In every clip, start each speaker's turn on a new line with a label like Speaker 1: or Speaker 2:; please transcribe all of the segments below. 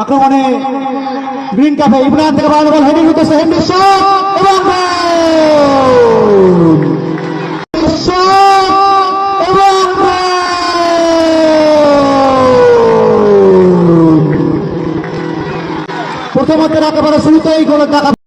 Speaker 1: আক্রমণে গ্রিন ইমরান থেকে বাড়ানো বল হেডিং শট এবং গোল! একেবারে শুরুতেই গোলের দেখা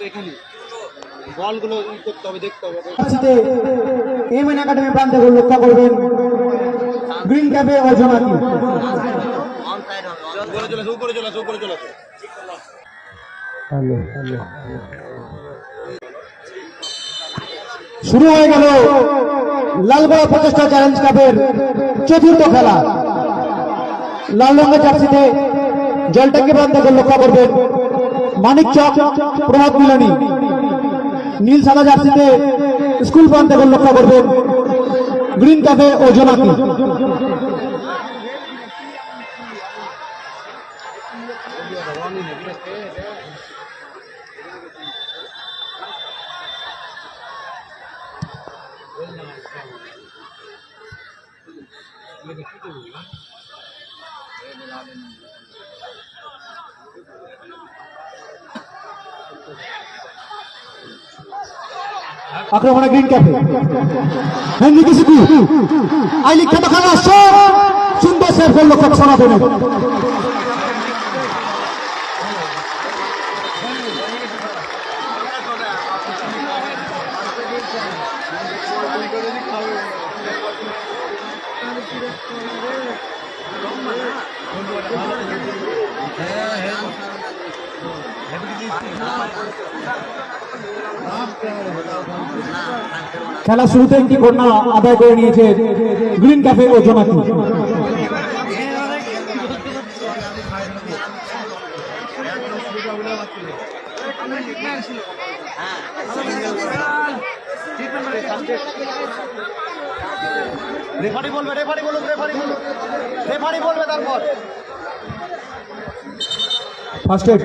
Speaker 2: তো এখানে বলগুলো করতে হবে দেখতে হবে।
Speaker 1: পরিস্থিতিতে এমএন একাডেমি প্রান্তে গোল রক্ষা করবেন গ্রিন ক্যাপে অর্জনাকি
Speaker 2: উপরে চলে আসো উপরে চলে আসো উপরে চলে আসো।
Speaker 1: শুরু হয়ে গেল লালগড়া প্রচেষ্টা চ্যালেঞ্জ কাপের চতুর্থ খেলা। লাল রঙের জার্সিতে জলটাকে প্রান্তে গোল রক্ষা করবেন মানিক চক, প্রভাত মিলনী নীল সাদা জার্সিতে স্কুল প্রান্তে গোল লক্ষ্য করবেন গ্রিন কাপে ও জোনাকি। আক্রমণে গ্রিন ক্যাফে হেনরি কিসিকু আই খেলা সব সুন্দর সেভ করল খুব খেলা শুরুতে একটি কন্যা আদায় করে নিয়েছে গ্রিন ক্যাফে ও জোনাকি
Speaker 2: রেফারি বলবে রেফারি বলুন রেফারি বলুন রেফারি বলবে তারপর।
Speaker 1: ফার্স্ট এড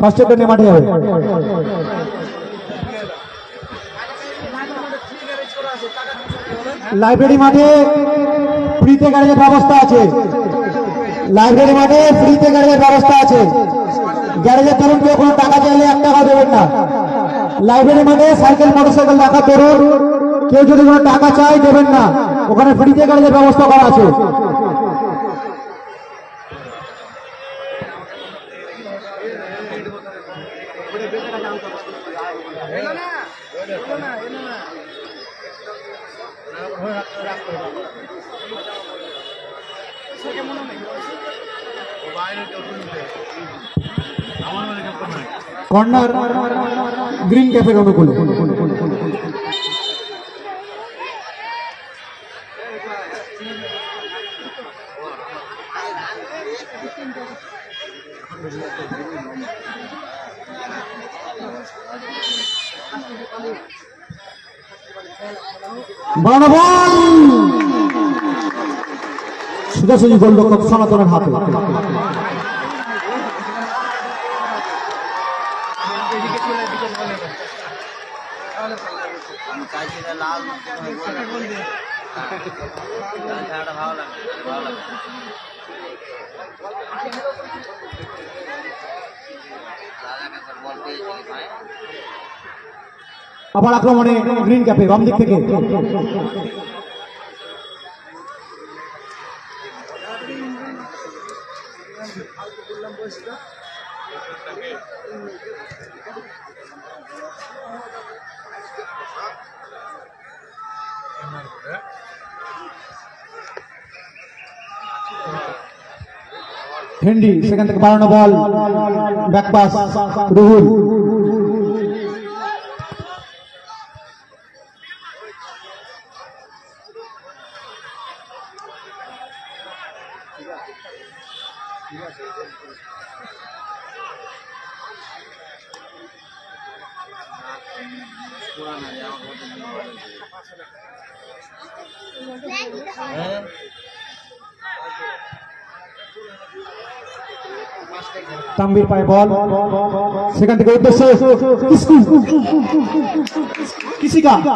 Speaker 1: ফার্স্ট মাঠে যাবে। লাইব্রেরি মাঠে ফ্রিতে গাড়ির ব্যবস্থা আছে। লাইব্রেরি মাঠে ফ্রিতে গাড়ির ব্যবস্থা আছে। গ্যারেজের তরুণ কেউ কোনো টাকা চাইলে এক টাকা দেবেন না। লাইব্রেরি মাঠে সাইকেল মোটরসাইকেল রাখা তরুণ কেউ যদি কোনো টাকা চাই দেবেন না। ওখানে ফ্রিতে গাড়ির ব্যবস্থা করা আছে। কর্নার গ্রিন ক্যাফের অনুকূলে বাড়ানো বল সোজাসুজি গোলরক্ষক সনাতনের হাতে আবার আক্রমণে গ্রিন ক্যাপে বাম দিক থেকে। হেন্ডি সেখান থেকে বাড়ানো বল। ব্যাকপাস রুহুল। তাম্বির পায়ে বল সেখান থেকে উদ্দেশ্য কিসকু কিসিকা
Speaker 3: না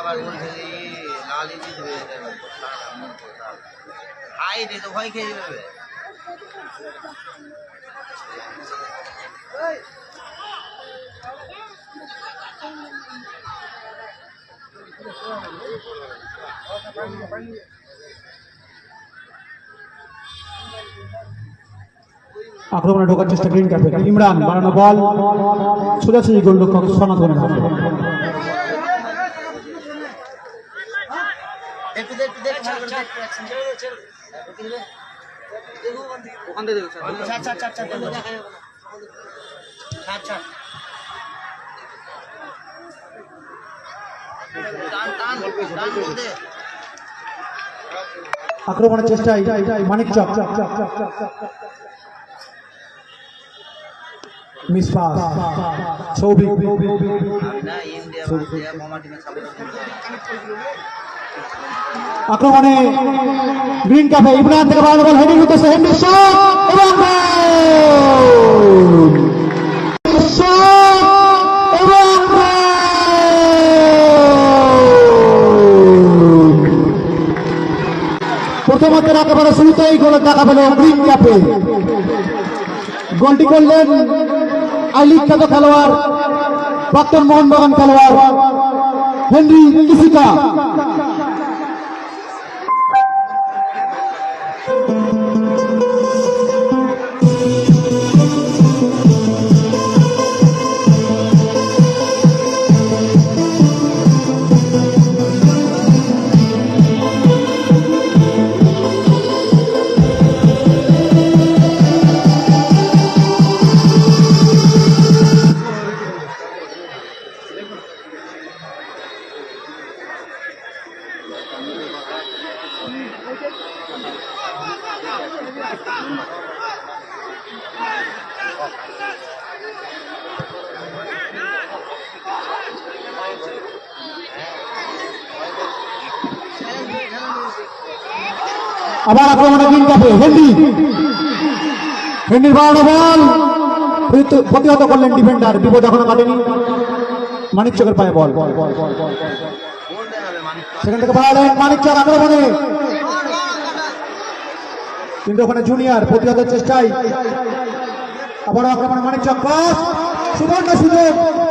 Speaker 3: আবার বলছে লাল ইলিশ হয়ে যাবে। তো ভয় খেয়ে যাবে।
Speaker 1: আক্রমণে ঢোকার চেষ্টা ইমরান বাড়ানো বল। সোজাসুজি গোলরক্ষক
Speaker 3: একটু দেখ একটু দেখ ভালো করে দেখ ওখান থেকে দেখো ছাড় ছাড় ছাড় ছাড় ছাড় ছাড় ছাড় দে
Speaker 1: আক্রমণের চেষ্টায় মানিক চক। Miss pass. সৌভিক আক্রমণে গ্রিন ক্যাপে ইমরান থেকে বাড়ানো বল, হেডিং উদ্দেশ্যে হেন্ডি শট এবং! প্রথমার্ধের একেবারে শুরুতেই গোলের দেখা পেল গ্রিন ক্যাপে গোলটি করলেন আই খ্যাত খেলোয়াড় প্রাক্তন মোহনবাগান খেলোয়াড় হেনরি কিসিকা আবার আক্রমণে গ্রিন ক্যাপে হেন্ডি। হেন্ডির বাড়ানো বল। প্রতি- প্রতিহত করলেন ডিফেন্ডার। বিপদ এখনও কাটেনি। মানিক চকের পায়ে বল। সেখান থেকে বাড়ালেন মানিক চক আক্রমণে। কিন্তু ওখানে জুনিয়র প্রতিহতের চেষ্টায়। আবার আক্রমণে মানিক চক সুবর্ণ সুযোগ।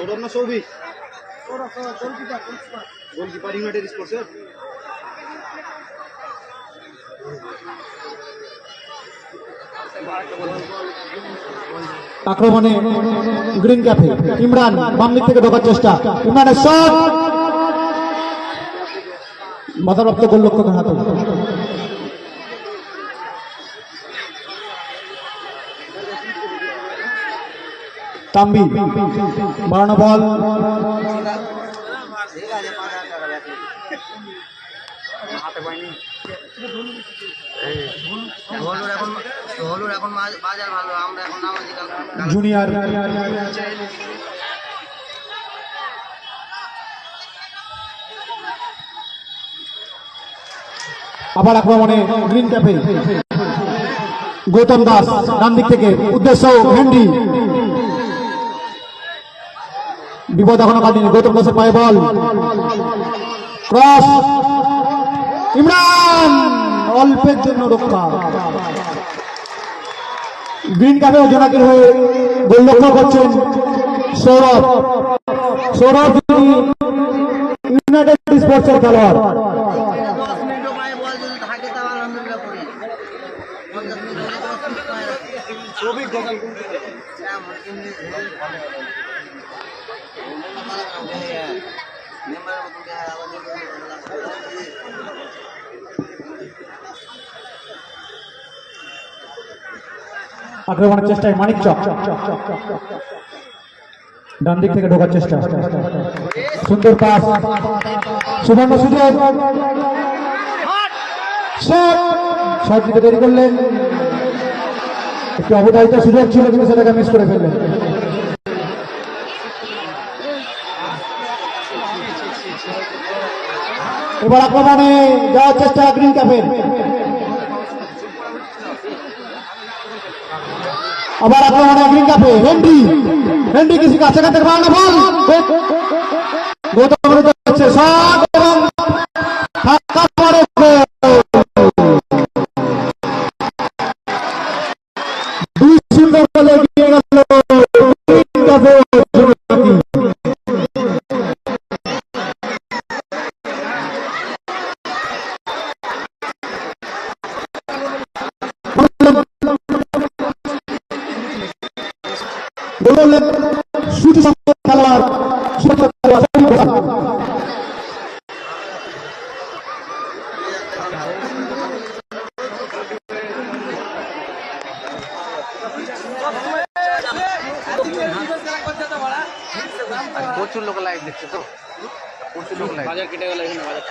Speaker 2: ওটার না সৌভিক গোলকিপার ইউনাইটেড স্পোর্টসের?
Speaker 1: আক্রমণে গ্রিন ক্যাপে ইমরান বাম দিক থেকে ঢোকার চেষ্টা, ইমরানের শট! মাথাপ্রাপ্ত গোলরক্ষকের হাতে তাম্বি বাড়ানো বল
Speaker 3: ঠিক আছে পাঁচ হাজার টাকা হলুর এখন হলুর এখন মা- বাজার ভালো আমরা এখন নামাজি কাল
Speaker 1: জুনিয়র। আবার আক্রমণে গ্রিন ক্যাফে। গৌতম দাস ডান দিক থেকে। উদ্দেশ্য ভেন্ডি। বিপদ এখনও কাটেনি। গৌতম দাসের পায়ে বল। ক্রস। ইমরান! অল্পের জন্য রক্ষা। গ্রিন ক্যাফে ও জোনাকির হয়ে গোল লক্ষ্য করছেন সৌরভ। সৌরভ ইউনাইটেড স্পোর্টসের খেলোয়াড়।
Speaker 3: দশ
Speaker 1: আক্রমণের চেষ্টায় মানিক চক। ডান দিক থেকে ঢোকার চেষ্টা। সুন্দর পাস। সুবর্ণ সুযোগ। শট। দিতে দেরি করলেন। একটু অবধারিত সুযোগ ছিল কিন্তু সেটাকে মিস করে ফেললেন। এবার আক্রমণে যাওয়ার চেষ্টা গ্রিন ক্যাপের আবার আক্রমণে গ্রিন কাপে হেনরি হেনরি কিছু কাছে কাছে বাড়ানো বল। গৌতম
Speaker 3: প্রচুর লোক লাইভ দেখছে তো? প্রচুর লোক লাইভ বাজার কেটে গেল এখানে বাজার।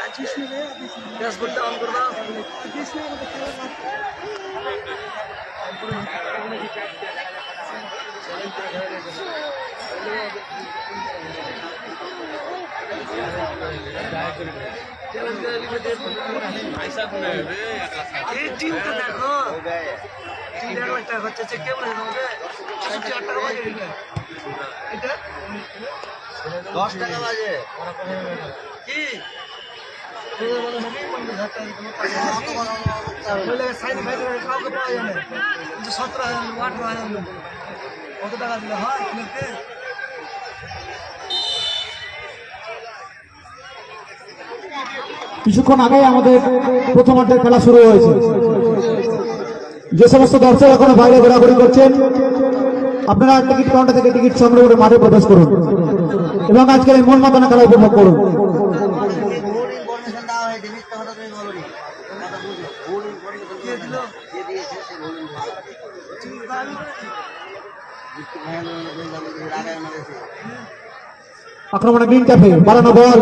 Speaker 3: ড্যাশবোর্ডটা অন করবা। এই টিমটা দেখো একটা হচ্ছে কেমন তোমাকে চার টাকা বাজে এটা দশ টাকা বাজে কি সতেরো হাজার আঠারো হাজার কত টাকা দিলে হয়?
Speaker 1: কিছুক্ষণ আগে আমাদের প্রথমার্ধের খেলা শুরু হয়েছে। যে সমস্ত দর্শক এখনও বাইরে ঘোরাঘুরি করছেন, আপনারা টিকিট কাউন্টার থেকে টিকিট সংগ্রহ করে মাঠে প্রবেশ করুন এবং আজকের এই মন মাতানা খেলা উপভোগ করুন। আক্রমণে গ্রিন ক্যাফে, বাড়ানো বল।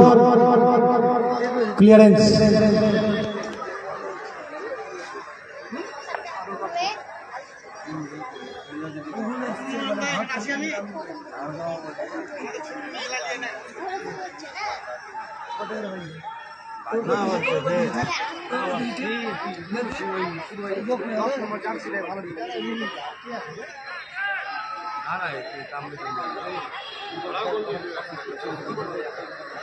Speaker 1: ক্লিয়ারেন্স
Speaker 3: পাড়া যাবে না